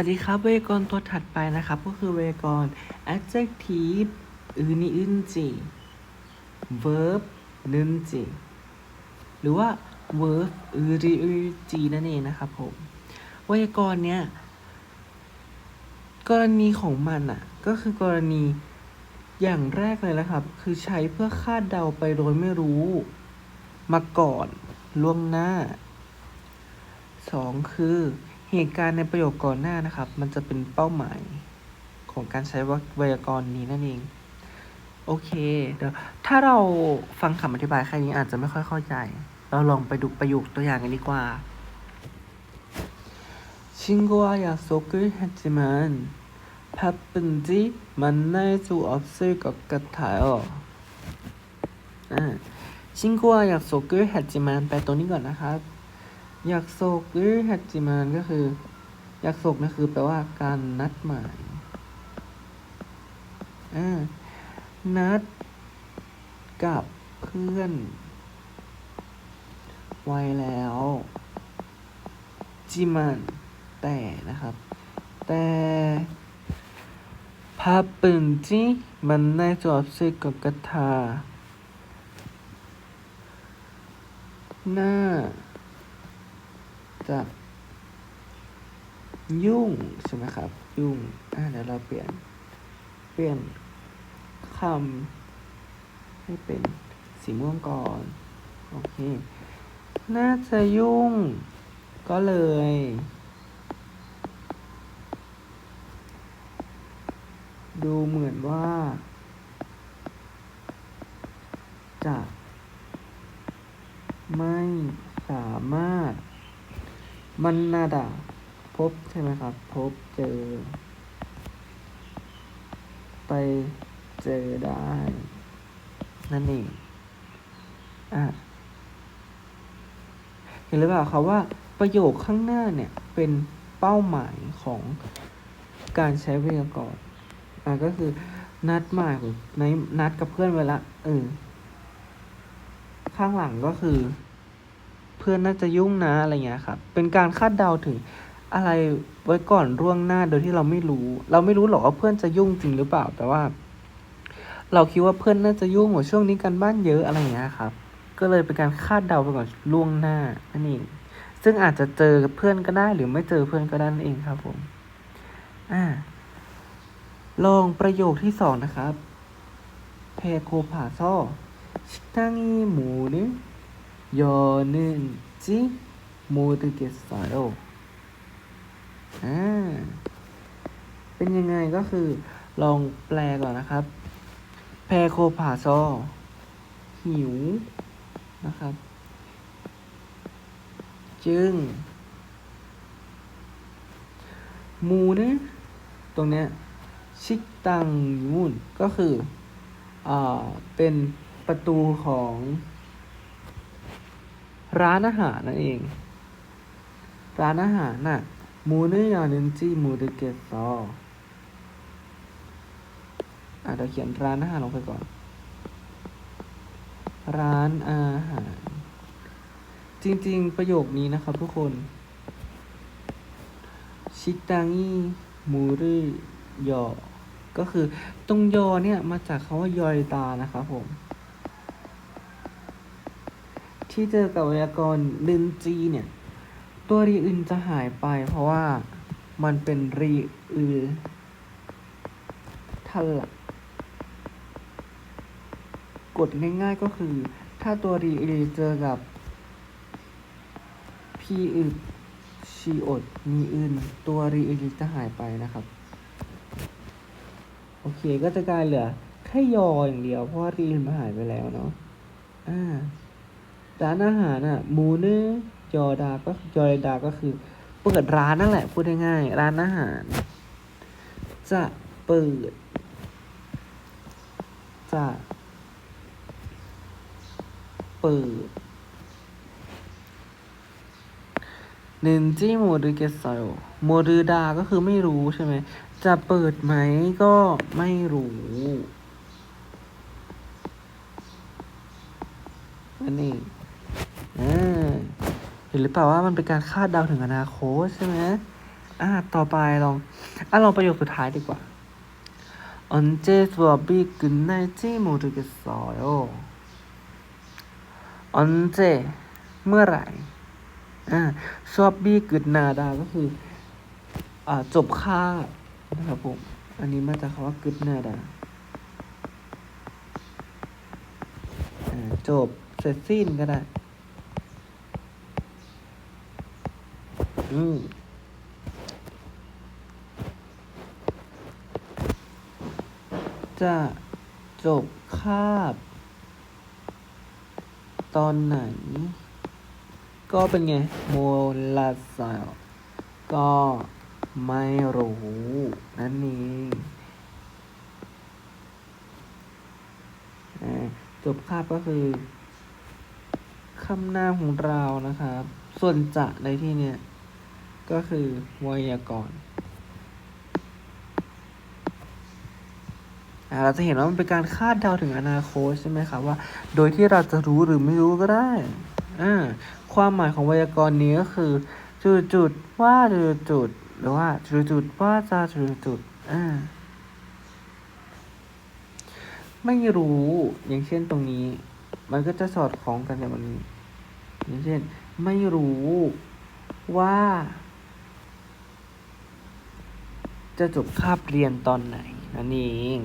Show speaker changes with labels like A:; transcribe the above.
A: วัสดีครับ เวยากรณ์ตัวถัดไปนะครับ ก็คือเวยากรณ์ adjective อือนี่อึนจิ verb นึนจิ หรือว่า verb อือริอือจีนั่นเองนะครับผมไวยากรณ์เนี้ยกรณีของมันอะ ก็คือกรณีอย่างแรกเลยนะครับ คือใช้เพื่อคาดเดาไปโดยไม่รู้ มาก่อนล่วงหน้าสองคือ เหตุการณ์ในประโยคก่อนหน้านะครับ มันจะเป็นเป้าหมายของการใช้วไวยากรณ์นี้นั่นเอง โอเคเดี๋ยวถ้าเราฟังคำอธิบายแค่นี้อาจจะไม่ค่อยเข้าใจ เราลองไปดูประโยคตัวอย่างกันดีกว่าชิงโกะอยากซกุยฮัจิมันพับเป็นจีมันน่าจูออฟซึกับกัตไทอ่อ่าชิงโกะอยากซกุยฮัจิมันแปตัวนี้ก่อนนะครับ อยากโศกหรือฮัจิมานก็คือ อยากโศกนะคือแปลว่าการนัดหมายนัดกับเพื่อน ไว้แล้ว จิมันแต่นะครับ แต่ภาพปืนจีมันในจอบซึกกับกระทาหน้า จะยุ่งใช่ไหมครับ ยุ่งอ่าเดี๋ยวเราเปลี่ยน เปลี่ยนคำให้เป็นสีม่วงก่อน โอเค น่าจะยุ่ง ก็เลย ดูเหมือนว่า จะ ไม่สามารถ มันนาดาพบใช่ไหมครับ พบเจอ ไปเจอได้ นั่นเองอะเห็นหรือเปล่าครับว่าประโยคข้างหน้าเนี่ย เป็นเป้าหมายของการใช้ไวยากรณ์อะก็คือนัดหมายในนัดกับเพื่อนไว้ละเออข้างหลังก็คือ เพื่อนน่าจะยุ่งนะอะไรเงี้ยครับ เป็นการคาดเดาถึงอะไรไว้ก่อนร่วงหน้าโดยที่เราไม่รู้ เราไม่รู้หรอกว่าเพื่อนจะยุ่งจริงหรือเปล่า แต่ว่า เราคิดว่าเพื่อนน่าจะยุ่งหัวช่วงนี้กันบ้านเยอะอะไรเงี้ยครับ ก็เลยเป็นการคาดเดาไปก่อนล่วงหน้านั่นเองซึ่งอาจจะเจอกับเพื่อนก็ได้หรือไม่เจอเพื่อนก็ได้นั่นเองครับผมอ่าลองประโยคที่สองนะครับเพโคผาซ่อชิตังอีหมูนึ ยอนึนจิโมดึเกสายโออ่า เป็นยังไงก็คือ ลองแปลก่อนนะครับ แพโคผาซอ หิว นะครับ จึง มูนี่ยตรงเนี้ย ชิกตังยุนก็คือ อ่า เป็นประตูของ ร้านอาหารนั่นเอง ร้านอาหารน่ะมูเนยานึนจีมูเดเกซออะเดี๋ยวเขียนร้านอาหารลงไปก่อน ร้านอาหาร จริง ๆ ประโยคนี้นะครับทุกคน ชิตังีมูริยอ ก็คือตรงยอเนี่ยมาจากคำว่ายอริตานะครับผม ที่เจอกับไวยากรณ์ลินจีเนี่ย ตัวรีอื่นจะหายไป เพราะว่ามันเป็นรีอือทันหลักกดง่ายๆก็คือ ถ้าตัวรีอือเจอกับพีอึดชีอดมีอื่นตัวรีอือจะหายไปนะครับ โอเคก็จะกลายเหลือแค่ยออย่างเดียวเพราะว่ารีอื่นมันหายไปแล้วเนาะอ่า ร้านอาหารอะมูเนยอดาก็ยอดาก็คือเปิดร้านนั่นแหละ พูดง่ายๆร้านอาหาร จะเปิด จะเปิดเนนจิโมดูเกสโยโมดูดาก็คือไม่รู้ใช่ไหม จะเปิดไหมก็ไม่รู้นั่นเอง เห็นหรือเปล่าว่ามันเป็นการคาดเดาถึงอนาคตใช่ไหม อ่า ต่อไปลอง อ่ะลองประโยคสุดท้ายดีกว่า 언제 수업이 끝날지 모르겠어요. 언제 เมื่อไหร่ อ่า 수업이 끝나다 ก็คือ อ่า จบคาบนะครับผม อันนี้มาจากคำว่า 끝나다 อ่า จบ เสร็จสิ้นก็ได้ อืมจะจบคาบ ตอนไหน ก็เป็นไง โมลาซาก็ไม่รู้ นั่นเองอ่จบคาบก็คือคำนามของเรานะครับ ส่วนจะในที่เนี้ย ก็คือไวยากรณ์เราจะเห็นว่ามันเป็นการคาดเดาถึงอนาคตใช่ไหมครับว่า โดยที่เราจะรู้หรือไม่รู้ก็ได้อ่าความหมายของไวยากรณ์นี้ก็คือ จุดจุดๆว่าจุดจุดๆหรือว่าจุดจุดๆว่าจะจุดจุดๆอ่าไม่รู้อย่างเช่นตรงนี้ มันก็จะสอดคล้องกันกับวันนี้อย่างเช่น ไม่รู้ว่า จะจบคาบเรียนตอนไหนนั่นเอง